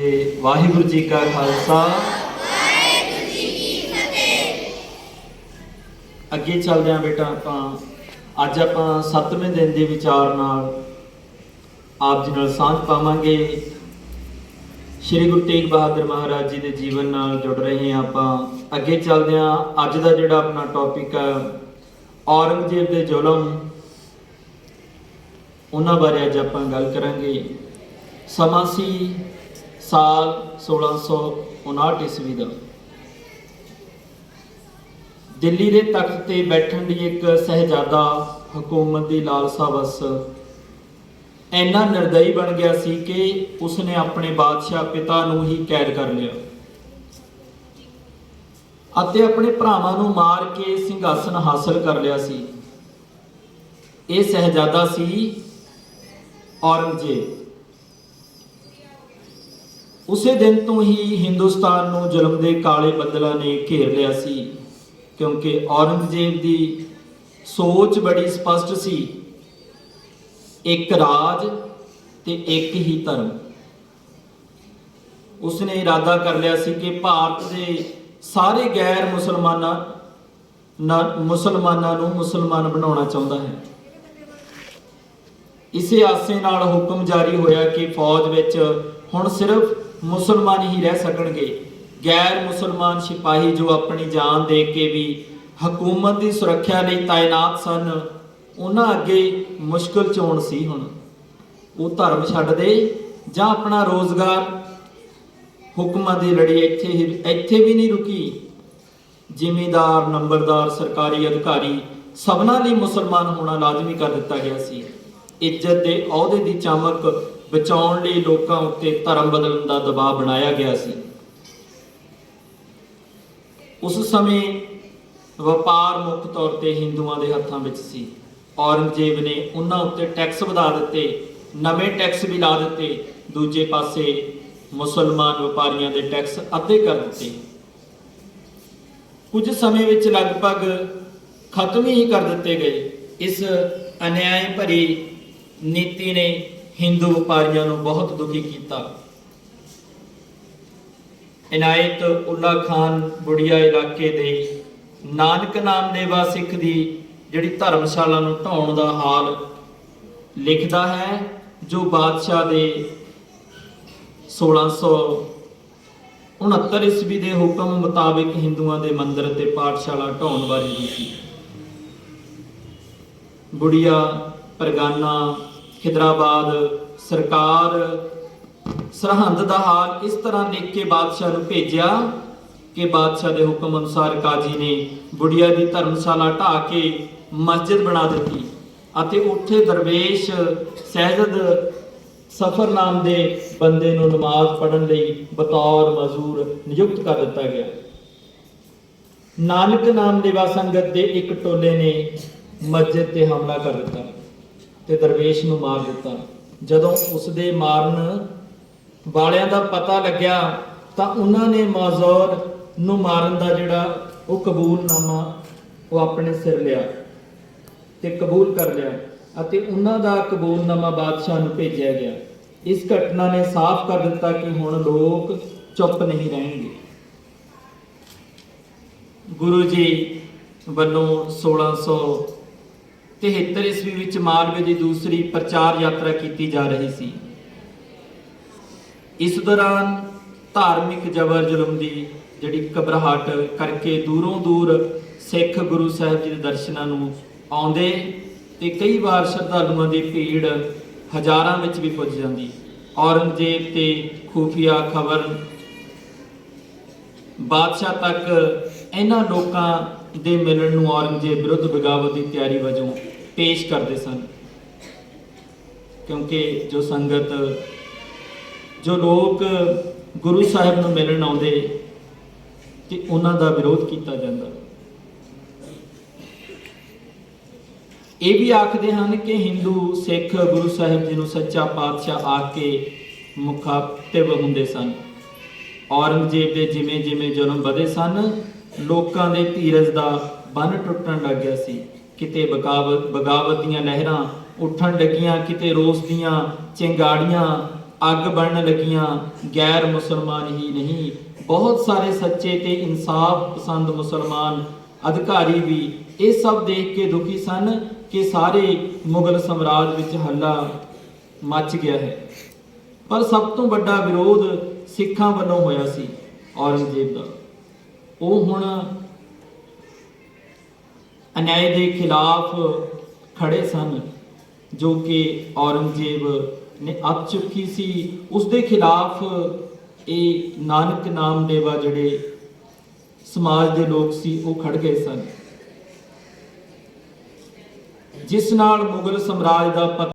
ਤੇ ਵਾਹਿਗੁਰੂ ਜੀ ਕਾ ਖਾਲਸਾ। ਵਾਹਿਗੁਰੂ ਜੀ ਕੀ ਫਤਿਹ ਅੱਗੇ ਚੱਲਦੇ ਆਂ ਬੇਟਾ ਆਪਾਂ। ਅੱਜ ਆਪਾਂ 7ਵੇਂ ਦਿਨ ਦੇ ਵਿਚਾਰ ਨਾਲ ਆਪ ਜੀ ਨਾਲ ਸਾਂਝ ਪਾਵਾਂਗੇ। ਸ਼੍ਰੀ ਗੁਰੂ ਤੇਗ ਬਹਾਦਰ ਮਹਾਰਾਜ ਜੀ ਦੇ ਜੀਵਨ ਨਾਲ ਜੁੜ ਰਹੇ ਹਾਂ ਆਪਾਂ। ਅੱਗੇ ਚੱਲਦੇ ਹਾਂ। ਅੱਜ ਦਾ ਜਿਹੜਾ ਆਪਣਾ ਟੌਪਿਕ ਹੈ ਔਰੰਗਜ਼ੇਬ ਦੇ ਜ਼ੁਲਮ। ਉਹਨਾਂ ਬਾਰੇ ਅੱਜ ਆਪਾਂ ਗੱਲ ਕਰਾਂਗੇ। ਸਮਾਂ ਸੀ ਸਾਲ 1659 ਈਸਵੀ ਦਾ। ਦਿੱਲੀ ਦੇ ਤਖਤ ਤੇ ਬੈਠਣ ਲਈ ਇੱਕ ਸਹਿਜਾਦਾ ਹਕੂਮਤ ਦੀ ਲਾਲਸਾ ਵਸ ਇੰਨਾ ਨਿਰਦਈ ਬਣ ਗਿਆ ਸੀ ਕਿ ਉਸਨੇ ਆਪਣੇ ਬਾਦਸ਼ਾਹ ਪਿਤਾ ਨੂੰ ਹੀ ਕੈਦ ਕਰ ਲਿਆ ਅਤੇ ਆਪਣੇ ਭਰਾਵਾਂ ਨੂੰ ਮਾਰ ਕੇ ਸਿੰਘਾਸਨ ਹਾਸਲ ਕਰ ਲਿਆ ਸੀ। ਇਹ ਸਹਿਜਾਦਾ ਸੀ ਔਰੰਗਜ਼ੇਬ। ਉਸੇ ਦਿਨ ਤੋਂ ਹੀ ਹਿੰਦੁਸਤਾਨ ਨੂੰ ਜ਼ੁਲਮ ਦੇ ਕਾਲੇ ਬੱਦਲਾਂ ਨੇ ਘੇਰ ਲਿਆ ਸੀ, ਕਿਉਂਕਿ ਔਰੰਗਜ਼ੇਬ ਦੀ ਸੋਚ ਬੜੀ ਸਪਸ਼ਟ ਸੀ, ਇੱਕ ਰਾਜ ਤੇ ਇੱਕ ਹੀ ਧਰਮ। ਉਸਨੇ ਇਰਾਦਾ ਕਰ ਲਿਆ ਸੀ ਕਿ ਭਾਰਤ ਦੇ ਸਾਰੇ ਗੈਰ ਮੁਸਲਮਾਨਾਂ ਨਾ- ਮੁਸਲਮਾਨਾਂ ਨੂੰ ਮੁਸਲਮਾਨ ਬਣਾਉਣਾ ਚਾਹੁੰਦਾ ਹੈ। ਇਸੇ ਆਸੇ ਨਾਲ ਹੁਕਮ ਜਾਰੀ ਹੋਇਆ ਕਿ ਫੌਜ ਵਿੱਚ ਹੁਣ ਸਿਰਫ ਮੁਸਲਮਾਨ ਹੀ ਰਹਿ ਸਕਣਗੇ। ਗੈਰ ਮੁਸਲਮਾਨ ਸਿਪਾਹੀ ਜੋ ਆਪਣੀ ਜਾਨ ਦੇ ਕੇ ਵੀ ਹਕੂਮਤ ਦੀ ਸੁਰੱਖਿਆ ਲਈ ਤਾਇਨਾਤ ਸਨ, ਉਹਨਾਂ ਅੱਗੇ ਮੁਸ਼ਕਲ ਚੋਣ ਸੀ ਹੁਣ। ਉਹ ਧਰਮ ਛੱਡ ਦੇ ਜਾਂ ਆਪਣਾ ਰੋਜ਼ਗਾਰ ਹੁਕਮਾਂ ਦੀ ਲੜੀ ਇੱਥੇ ਹੀ, ਇੱਥੇ ਵੀ ਨਹੀਂ ਰੁਕੀ। ਜ਼ਿਮੀਦਾਰ, ਨੰਬਰਦਾਰ, ਸਰਕਾਰੀ ਅਧਿਕਾਰੀ ਸਭਨਾਂ ਲਈ ਮੁਸਲਮਾਨ ਹੋਣਾ ਲਾਜ਼ਮੀ ਕਰ ਦਿੱਤਾ ਗਿਆ ਸੀ। ਇੱਜ਼ਤ ਦੇ ਅਹੁਦੇ ਦੀ ਚਮਕ ਬਚਾਉਣ ਲਈ ਲੋਕਾਂ ਉੱਤੇ ਧਰਮ ਬਦਲਣ ਦਾ ਦਬਾਅ ਬਣਾਇਆ ਗਿਆ ਸੀ। ਉਸ ਸਮੇਂ ਵਪਾਰ ਮੁੱਖ ਤੌਰ ਤੇ ਹਿੰਦੂਆਂ ਦੇ ਹੱਥਾਂ ਵਿੱਚ ਸੀ। ਔਰੰਗਜ਼ੇਬ ਨੇ ਉਹਨਾਂ ਉੱਤੇ ਟੈਕਸ ਵਧਾ ਦਿੱਤੇ, ਨਵੇਂ ਟੈਕਸ ਵੀ ਲਾ ਦਿੱਤੇ, ਦੂਜੇ ਪਾਸੇ ਮੁਸਲਮਾਨ ਵਪਾਰੀਆਂ ਦੇ ਟੈਕਸ ਅੱਧੇ ਕਰ ਦਿੱਤੇ। ਕੁਝ ਸਮੇਂ ਵਿੱਚ ਲਗਭਗ ਖਤਮ ਹੀ ਕਰ ਦਿੱਤੇ ਗਏ। ਇਸ ਅਨਿਆਏ ਭਰੀ ਨੀਤੀ ਨੇ ਹਿੰਦੂ ਵਪਾਰੀਆਂ ਨੂੰ ਬਹੁਤ ਦੁਖੀ ਕੀਤਾ। ਇਨਾਇਤ ਉੱਲਾ ਖਾਨ ਬੁੜੀਆ ਇਲਾਕੇ ਦੇ ਨਾਨਕ ਨਾਮ ਦੇਵਾ ਸਿੱਖ ਦੀ ਜਿਹੜੀ ਧਰਮਸ਼ਾਲਾ ਨੂੰ ਢਾਉਣ ਦਾ ਹਾਲ ਲਿਖਦਾ ਹੈ, ਜੋ ਬਾਦਸ਼ਾਹ ਦੇ 1669 ਈਸਵੀ ਦੇ ਹੁਕਮ ਮੁਤਾਬਿਕ ਹਿੰਦੂਆਂ ਦੇ ਮੰਦਿਰ ਤੇ ਪਾਠਸ਼ਾਲਾ ਢਾਉਣ ਬਾਰੇ ਸੀ। ਬੁੜੀਆ ਪਰਗਾਨਾ ਖਿਦਰਾਬਾਦ ਸਰਕਾਰ ਸਰਹੰਦ ਦਾ ਹਾਲ ਇਸ ਤਰ੍ਹਾਂ ਲਿਖ ਕੇ ਬਾਦਸ਼ਾਹ ਨੂੰ ਭੇਜਿਆ ਕਿ ਬਾਦਸ਼ਾਹ ਦੇ ਹੁਕਮ ਅਨੁਸਾਰ ਕਾਜੀ ਨੇ ਬੁੜੀਆ ਦੀ ਧਰਮਸ਼ਾਲਾ ਢਾ ਕੇ ਮਸਜਿਦ ਬਣਾ ਦਿੱਤੀ ਅਤੇ ਉੱਥੇ ਦਰਵੇਸ਼ ਸਹਿਜਦ ਸਫਰ ਨਾਮ ਦੇ ਬੰਦੇ ਨੂੰ ਨਮਾਜ਼ ਪੜ੍ਹਨ ਲਈ ਬਤੌਰ ਮਜ਼ਦੂਰ ਨਿਯੁਕਤ ਕਰ ਦਿੱਤਾ ਗਿਆ। ਨਾਨਕ ਨਾਮ ਦੇਵਾ ਸੰਗਤ ਦੇ ਇੱਕ ਟੋਲੇ ਨੇ ਮਸਜਿਦ ਤੇ ਹਮਲਾ ਕਰ ਦਿੱਤਾ। ਤੇ ਦਰਵੇਸ਼ ਨੂੰ ਮਾਰ ਦਿੱਤਾ। ਜਦੋਂ ਉਸ ਦੇ ਮਾਰਨ ਵਾਲਿਆਂ ਦਾ ਪਤਾ ਲੱਗਿਆ, ਤਾਂ ਉਹਨਾਂ ਨੇ ਮਾਜ਼ੌਰ ਨੂੰ ਮਾਰਨ ਦਾ ਜਿਹੜਾ ਉਹ ਕਬੂਲਨਾਮਾ ਉਹ ਆਪਣੇ ਸਿਰ ਲਿਆ ਤੇ ਕਬੂਲ ਕਰ ਲਿਆ ਅਤੇ ਉਹਨਾਂ ਦਾ ਕਬੂਲਨਾਮਾ ਬਾਦਸ਼ਾਹ ਨੂੰ ਭੇਜਿਆ ਗਿਆ। ਇਸ ਘਟਨਾ ਨੇ ਸਾਫ਼ ਕਰ ਦਿੱਤਾ ਕਿ ਹੁਣ ਲੋਕ ਚੁੱਪ ਨਹੀਂ ਰਹਿਣਗੇ। ਗੁਰੂ ਜੀ ਵੱਲੋਂ 1673 ਈਸਵੀ ਵਿੱਚ ਮਾਲਵੇ ਦੀ ਦੂਸਰੀ ਪ੍ਰਚਾਰ ਯਾਤਰਾ ਕੀਤੀ ਜਾ ਰਹੀ ਸੀ। ਇਸ ਦੌਰਾਨ ਧਾਰਮਿਕ ਜ਼ਬਰ ਜ਼ੁਲਮ ਦੀ ਜਿਹੜੀ ਘਬਰਾਹਟ ਕਰਕੇ ਦੂਰੋਂ ਦੂਰ ਸਿੱਖ ਗੁਰੂ ਸਾਹਿਬ ਜੀ ਦੇ ਦਰਸ਼ਨਾਂ ਨੂੰ ਆਉਂਦੇ ਤੇ ਕਈ ਵਾਰ ਸ਼ਰਧਾਲੂਆਂ ਦੀ ਭੀੜ ਹਜ਼ਾਰਾਂ ਵਿੱਚ ਵੀ ਪੁੱਜ ਜਾਂਦੀ। ਔਰੰਗਜ਼ੇਬ ਤੇ ਖੂਫੀਆ ਖਬਰ। ਬਾਦਸ਼ਾਹ ਤੱਕ ਇਹਨਾਂ ਲੋਕਾਂ ਦੇ ਮਿਲਣ ਨੂੰ ਔਰੰਗਜ਼ੇਬ ਵਿਰੁੱਧ ਬਗਾਵਤ ਦੀ ਤਿਆਰੀ ਵਜੋਂ ਪੇਸ਼ ਕਰਦੇ ਸਨ। ਕਿਉਂਕਿ ਜੋ ਸੰਗਤ, ਜੋ ਲੋਕ ਗੁਰੂ ਸਾਹਿਬ ਨੂੰ ਮਿਲਣ ਆਉਂਦੇ, ਤੇ ਉਹਨਾਂ ਦਾ ਵਿਰੋਧ ਕੀਤਾ ਜਾਂਦਾ। ਇਹ ਵੀ ਆਖਦੇ ਹਨ ਕਿ ਹਿੰਦੂ ਸਿੱਖ ਗੁਰੂ ਸਾਹਿਬ ਜੀ ਨੂੰ ਸੱਚਾ ਪਾਤਸ਼ਾਹ ਆ ਕੇ ਮੁਖਾਤਿਬ ਹੁੰਦੇ ਸਨ। ਔਰੰਗਜ਼ੇਬ ਦੇ ਜਿਵੇਂ ਜਿਵੇਂ ਜਨਮ ਵਧੇ ਸਨ ਲੋਕਾਂ ਦੇ ਧੀਰਜ ਦਾ ਬੰਨ ਟੁੱਟਣ ਲੱਗ ਗਿਆ ਸੀ। ਕਿਤੇ ਬਗਾਵਤ ਬਗਾਵਤ ਦੀਆਂ ਲਹਿਰਾਂ ਉੱਠਣ ਲੱਗੀਆਂ, ਕਿਤੇ ਰੋਸ ਦੀਆਂ ਚਿੰਗਾੜੀਆਂ, ਅੱਗ ਬਣਨ ਲੱਗੀਆਂ, ਗੈਰ ਮੁਸਲਮਾਨ ਹੀ ਨਹੀਂ। ਬਹੁਤ ਸਾਰੇ ਸੱਚੇ ਤੇ ਇਨਸਾਫ ਪਸੰਦ ਮੁਸਲਮਾਨ ਅਧਿਕਾਰੀ ਵੀ ਇਹ ਸਭ ਦੇਖ ਕੇ ਦੁਖੀ ਸਨ ਕਿ ਸਾਰੇ ਮੁਗਲ ਸਮਰਾਜ ਵਿੱਚ ਹੱਲਾ ਮੱਚ ਗਿਆ ਹੈ। ਪਰ ਸਭ ਤੋਂ ਵੱਡਾ ਵਿਰੋਧ ਸਿੱਖਾਂ ਵੱਲੋਂ ਹੋਇਆ ਸੀ, ਔਰੰਗਜ਼ੇਬ ਦਾ। ਉਹ ਹੁਣ ਅਨਿਆਏ ਦੇ ਖਿਲਾਫ ਖੜੇ ਸਨ, ਜੋ ਕਿ ਔਰੰਗਜ਼ੇਬ ਨੇ ਅੱਤ ਚੁੱਕੀ ਸੀ। ਉਸ ਦੇ ਖਿਲਾਫ ਇਹ ਨਾਨਕ ਨਾਮ ਦੇਵਾ ਜਿਹੜੇ ਸਮਾਜ ਦੇ ਲੋਕ ਸੀ, ਉਹ ਖੜ ਗਏ ਸਨ। ਜਿਸ ਨਾਲ ਮੁਗਲ ਸਮਰਾਜ ਦਾ